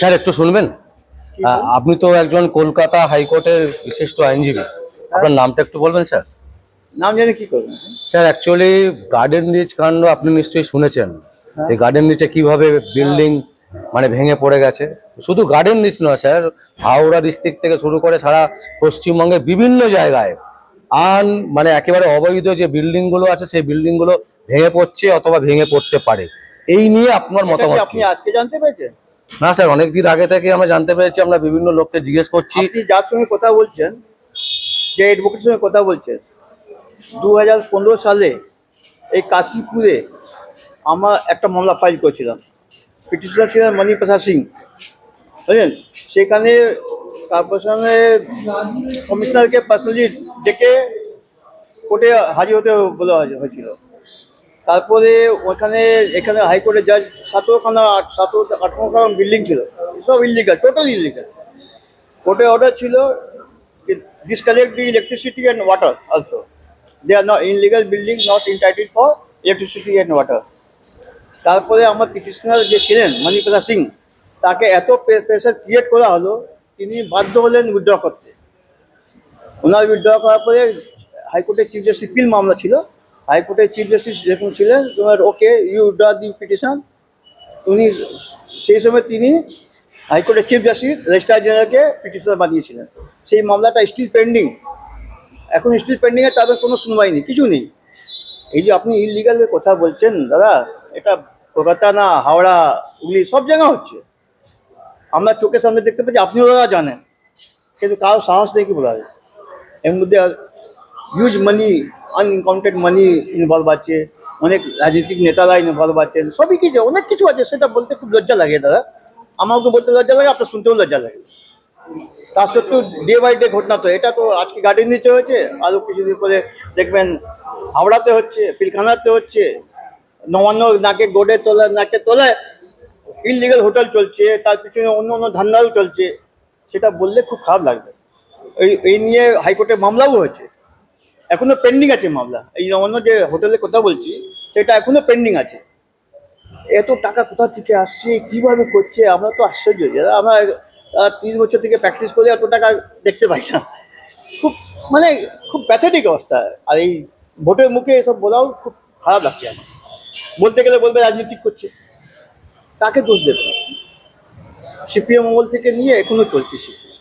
Sir একটু শুনবেন? আপনি তো একজন কলকাতা হাইকোর্টের বিশিষ্ট আইনজীবী। আপনার নামটা একটু বলবেন স্যার? নাম জানি কি করবেন? স্যার অ্যাকচুয়ালি গার্ডেন রিচ কাণ্ড আপনি নিশ্চয়ই শুনেছেন। হ্যাঁ। এই গার্ডেন নিচে কীভাবে বিল্ডিং মানে ভেঙে পড়ে গেছে? শুধু গার্ডেন নিচ নয় স্যার হাওড়া ডিস্ট্রিক্ট থেকে শুরু করে সারা পশ্চিমবঙ্গের বিভিন্ন জায়গায় আন মানে একেবারে অবৈধ যে বিল্ডিংগুলো আছে সেই বিল্ডিংগুলো ভেঙে পড়ছে অথবা ভেঙে পড়তে পারে। এই নিয়ে আপনার মতামত আপনি আজকে জানতে পেরেছেন? না, স্যার, অনেকদিন আগে থেকে আমরা জানতে পেরেছি, আমরা বিভিন্ন লোককে জিজ্ঞেস করছি। আপনি যার সঙ্গে কথা বলছেন, যে অ্যাডভোকেটের সঙ্গে কথা বলছেন দু হাজার পনেরো সালে এই কাশীপুরে আমরা একটা মামলা ফাইল করেছিলাম। পিটিশনার ছিলেন মণি প্রসাদ সিং, বুঝলেন? সেখানে কর্পোরেশনে কমিশনারকে পার্সোনালি ডেকে কোর্টে হাজির হতে বলা হয়ে- হয়েছিল। তারপরে ওখানে, এখানে হাইকোর্টের জাজ সতেরোখানা আট সতেরো আঠারোখানা বিল্ডিং ছিল। সব ইলিগাল টোটাল ইলিগাল কোর্টে অর্ডার ছিল disconnect the electricity and water also they are not illegal building not entitled for electricity and water তারপরে আমার পিটিশনার যে ছিলেন মণিপ্রসাদ সিং, তাকে এত প্রেশার ক্রিয়েট করা হলো, তিনি বাধ্য হলেন উইথড্র করতে। ওনার উইথড্র করার পরে হাইকোর্টের চিফ জাস্টিস পিল মামলা ছিল। হাইকোর্টের চিফ জাস্টিস যখন ছিলেন, তোমার okay you withdraw the petition উনি সেই সময় তিনি হাইকোর্টের চিফ জাস্টিস রেজিস্ট্রার জেনারেলকে পিটিশনার বানিয়েছিলেন। সেই মামলাটা স্টিল পেন্ডিং এখন স্টিল পেন্ডিংয়ে তাদের কোনো শুনবাই নেই, কিছু নেই। এই যে আপনি ইলিগালের কথা বলছেন, দাদা, এটা কলকাতা না হাওড়া, হুগলি, সব জায়গা হচ্ছে। আমরা চোখের সামনে দেখতে পাচ্ছি, আপনিও দাদা জানেন। কিন্তু কারও সাহস নেই কি বলা যায় এর মধ্যে হিউজ মানি আনকাউন্টেড মানি ইনভলভ আছে, অনেক রাজনৈতিক নেতারা ইনভলভ আছেন সবই কিছু অনেক কিছু আছে, সেটা বলতে খুব লজ্জা লাগে দাদা। আমাকে বলতে লজ্জা লাগে, আপনার শুনতেও লজ্জা লাগে। তা সত্ত্বেও ডে বাই ডে ঘটনা তো, এটা তো আজকে গার্ডেন নিচে হয়েছে আরও কিছুদিন পরে দেখবেন হাওড়াতে হচ্ছে, পিলখানাতে হচ্ছে, নবান্ন নাকে গোডে তোলায় নাকে তোলায় ইললিগাল হোটেল চলছে, তার পিছনে অন্য অন্য ধান্দাও চলছে, সেটা বললে খুব খারাপ লাগবে। এই এই নিয়ে হাইকোর্টে মামলাও হয়েছে। এখনও পেন্ডিং আছে মামলা। এই নবান্ন যে হোটেলের কথা বলছি, সেটা এখনও পেন্ডিং আছে। এত টাকা কোথা থেকে আসছে, কীভাবে করছে, আমরা তো আশ্চর্য। আমরা তিরিশ বছর থেকে প্র্যাকটিস করে এত টাকা দেখতে পাই না। খুব মানে খুব প্যাথেটিক অবস্থা। আর এই ভোটের মুখে এসব বলাও খুব খারাপ লাগছে আমার। বলতে গেলে বলবে রাজনীতি করছে। কাকে দোষ দেবে? সিপিএম আমল থেকে নিয়ে এখনও চলছে সিপিএম।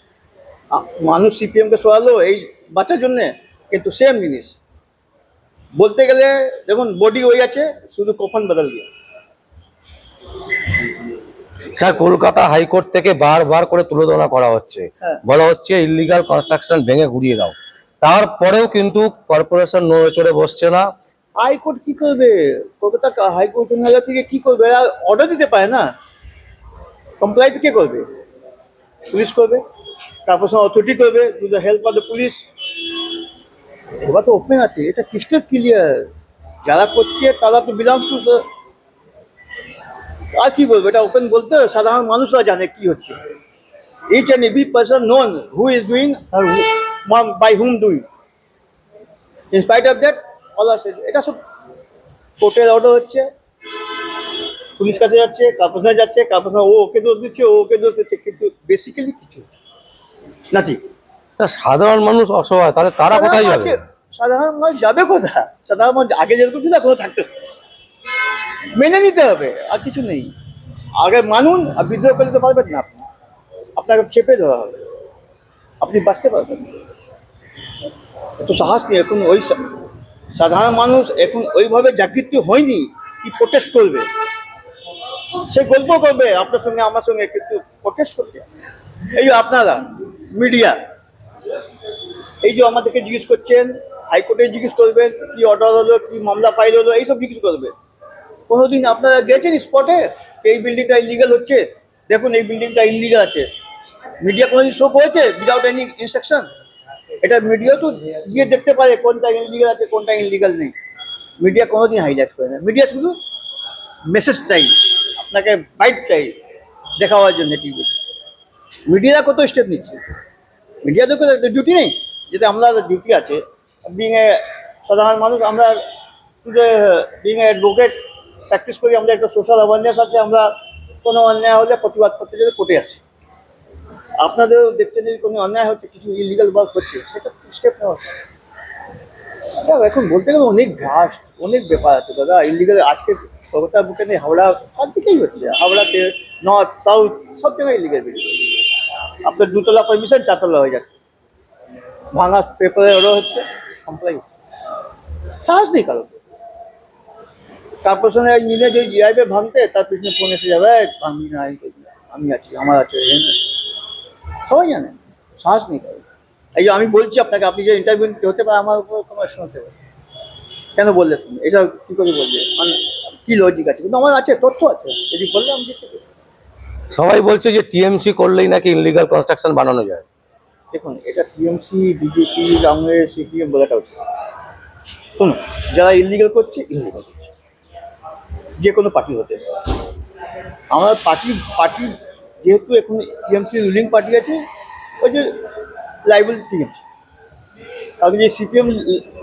মানুষ সিপিএমকে সরালো, এই বাঁচার জন্যে কিন্তু সেম জিনিস। বলতে গেলে দেখুন বডি ওই আছে শুধু কফন বদল দিয়ে। স্যার কলকাতা হাইকোর্ট থেকে বারবার করে তুলোধনা করা হচ্ছে। হ্যাঁ। বলা হচ্ছে ইলিগাল কনস্ট্রাকশন ভেঙে ঘুরিয়ে দাও। তারপরেও কিন্তু কর্পোরেশন নড়ে চড়ে বসছে না। হাইকোর্ট কি করবে? কলকাতা হাইকোর্ট ন্যায়ালয় থেকে কি করবে? এরা অর্ডার দিতে পারে না। কমপ্লাই কে করবে? পুলিশ করবে? তারপর অথরিটি করবে to the help of the police এবার তো ওপেন আছে। এটা ক্রিস্টাল ক্লিয়ার যারা করছে, তারা তো বিলংস টু আর কি বলব, এটা ওপেন বলতে সাধারণ মানুষরা জানে কি হচ্ছে। Each and every person known who is doing R by whom doing in spite of that all আর এটা সব কোর্টের অর্ডার হচ্ছে। পুলিশ কাছে যাচ্ছে কাপড় যাচ্ছে কাপড় ও ওকে দোষ দিচ্ছে, ও ওকে দোষ দিচ্ছে, কিন্তু বেসিক্যালি কিছু হচ্ছে। না। নাকি তা সাধারণ মানুষ অসহায় তাহলে তারা কোথায় যাবে? সাধারণ মানুষ- যাবে কোথায়? সাধারণ মানুষ আগে যেরকম ছিল এখনও থাকতে মেনে নিতে হবে আর কিছু নেই। আগে মানুন আর বিদ্রোহ করে দিতে পারবেন না আপনি। আপনাকে চেপে দেওয়া হবে। আপনি বাঁচতে পারবেন। এত সাহস নেই এখন ওই সাধারণ মানুষ এখন ওইভাবে জাগৃতি হয়নি কি প্রোটেস্ট করবে। সে গল্প করবে আপনার সঙ্গে আমার সঙ্গে কিন্তু প্রোটেস্ট করবে। এই আপনারা মিডিয়া এই যে আমাদেরকে জিজ্ঞেস করছেন, হাইকোর্টে জিজ্ঞেস করবেন, কি অর্ডার হলো, কি মামলা ফাইল হলো, এইসব জিজ্ঞেস করবেন। কোনোদিন আপনারা গেছেন স্পটে এই বিল্ডিংটা ইলিগাল হচ্ছে? দেখুন, এই বিল্ডিংটা ইলিগাল আছে। মিডিয়া কোনোদিন শো করেছে উইদাউট এনি ইনস্ট্রাকশন এটা মিডিয়া তো গিয়ে দেখতে পারে কোনটা ইলিগাল আছে, কোনটা ইলিগাল নেই। মিডিয়া কোনোদিন হাইলাইট করে না। মিডিয়া শুধু মেসেজ চাই, আপনাকে বাইট চাই দেখাওয়ার জন্য টিভি মিডিয়া কত স্টেপ নিচ্ছে? মিডিয়া তো ডিউটি নেই। যেটা আমরা ডিউটি আছে বিং এ সাধারণ মানুষ, আমরা বিং এ অ্যাডভোকেট প্র্যাকটিস করি আমরা একটা সোশ্যাল অ্যাওয়ারনেস আছে, আমরা কোনো অন্যায় হলে প্রতিবাদ করতে গেলে কোর্টে আসি। আপনাদেরও দেখতে যদি কোনো অন্যায় হচ্ছে, কিছু ইলিগাল ওয়ার্ক হচ্ছে, সেটা স্টেপ নেওয়া। এখন বলতে গেলে অনেক ভাস্ট অনেক ব্যাপার আছে, দাদা। ইলিগাল আজকে কলকাতা বুকে নেই হাওড়া, সব দিকেই হচ্ছে। হাওড়াতে নর্থ সাউথ সব জায়গায় ইলিগাল বেরিয়ে আপনার দুতলা পারমিশন চারতলা হয়ে যাচ্ছে। ভাঙা পেপারে ওরা হচ্ছে কমপ্লাই সাহস নেই কারও। সঙ্গে মিলে যে জিআইবে ভাঙতে তার পিছনে ফোন এসে যাবে "এই, ভাঙবি না আমি আছি আমার আছে সবাই জানে সাহস নেই কারও। এই যে আমি বলছি আপনাকে আপনি যে ইন্টারভিউ হতে পারে আমার উপর কোনো অ্যাকশন হতে পারে। কেন বললে তুমি? এটা কী করে বলবে মানে কি লজিক আছে? কিন্তু আমার আছে তথ্য আছে। যদি বললে আমি সবাই বলছে যে টিএমসি করলেই নাকি ইনলিগাল কনস্ট্রাকশন বানানো যায়। দেখুন, এটা টিএমসি, বিজেপি, কংগ্রেস, সিপিএম বলাটা হচ্ছে শুনুন, যারা ইলিগাল করছে ইলিগাল করছে। যে কোনো পার্টি হতে। পারে আমার পার্টি পার্টি যেহেতু এখন টিএমসি রুলিং পার্টি আছে, ওই যে লাইবল টিএমসি। কারণ যে সিপিএম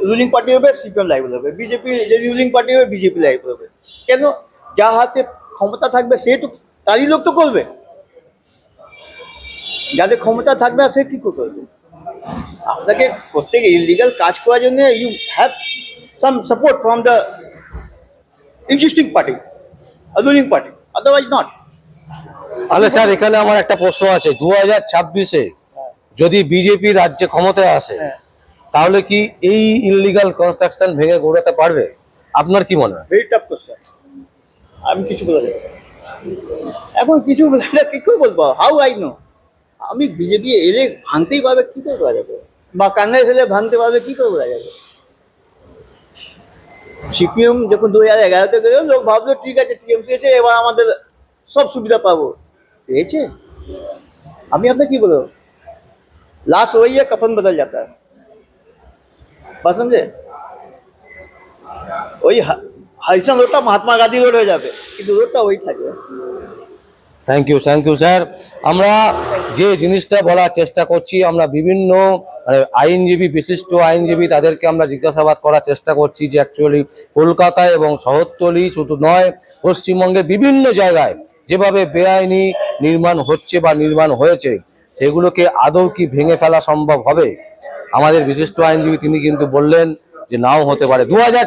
রুলিং পার্টি হবে, সিপিএম লাইবল হবে। বিজেপি যদি রুলিং পার্টি হবে, বিজেপি লাইবল হবে। কেন? যা হাতে ক্ষমতা থাকবে, সে তো, তারই লোক তো করবে। যাদের ক্ষমতা থাকবে সে কি করবে? আপনাকে প্রত্যেক ইলিগাল কাজ করার জন্য you have some support from the existing party ruling party otherwise not তাহলে স্যার এখানে আমার একটা প্রশ্ন আছে। দু হাজার ছাব্বিশে যদি বিজেপি রাজ্যে ক্ষমতায় আসে হ্যাঁ। তাহলে কি এই ইনলিগাল কনস্ট্রাকশন ভেঙে গড়াতে পারবে? আপনার কি মনে হয়? ভেরি টাফ কোশ্চেন আমি কিছু বলে দেবো এখন কিছু কি করে বলব? হাউ আই নো আমি বিজেপি এলে ভাঙতেই পারবে, কি করে করা যাবে? বা কংগ্রেস এলে ভাঙতে পারবে, কি করে করা যাবে? সিপিএম যখন দু হাজার এগারোতে গেল লোক ভাবলো, ঠিক আছে, টিএমসি এসে এবার আমাদের সব সুবিধা পাবো। পেয়েছে? আমি আপনাকে কি বলব? লাশ ওই কফন বদল যাতা বা সমঝে ওই হাইসান রোডটা মহাত্মা গান্ধী রোড হয়ে যাবে, কিন্তু রোডটা ওই থাকবে thank you thank you sir আমরা যে জিনিসটা বলার চেষ্টা করছি, আমরা বিভিন্ন মানে আইনজীবী, বিশিষ্ট আইনজীবী তাদেরকে আমরা জিজ্ঞাসাবাদ করার চেষ্টা করছি যে অ্যাকচুয়ালি কলকাতায় এবং শহরতলি শুধু নয় পশ্চিমবঙ্গে বিভিন্ন জায়গায় যেভাবে বেআইনি নির্মাণ হচ্ছে বা নির্মাণ হয়েছে, সেগুলোকে আদৌ কি ভেঙে ফেলা সম্ভব হবে? আমাদের বিশিষ্ট আইনজীবী তিনি কিন্তু বললেন যে নাও হতে পারে। দু হাজার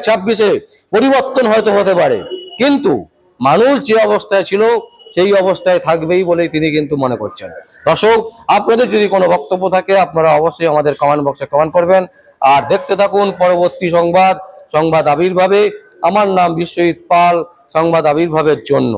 পরিবর্তন হয়তো হতে পারে, কিন্তু মানুষ যে অবস্থায় ছিল সেই অবস্থায় থাকবেই বলেই তিনি কিন্তু মনে করছেন। দর্শক, আপনাদের যদি কোনো বক্তব্য থাকে, আপনারা অবশ্যই আমাদের কমেন্ট বক্সে কমেন্ট করবেন। আর দেখতে থাকুন পরবর্তী সংবাদ সংবাদ আবির্ভাবে। আমার নাম বিশ্বজিৎ পাল, সংবাদ আবির্ভাবের জন্য।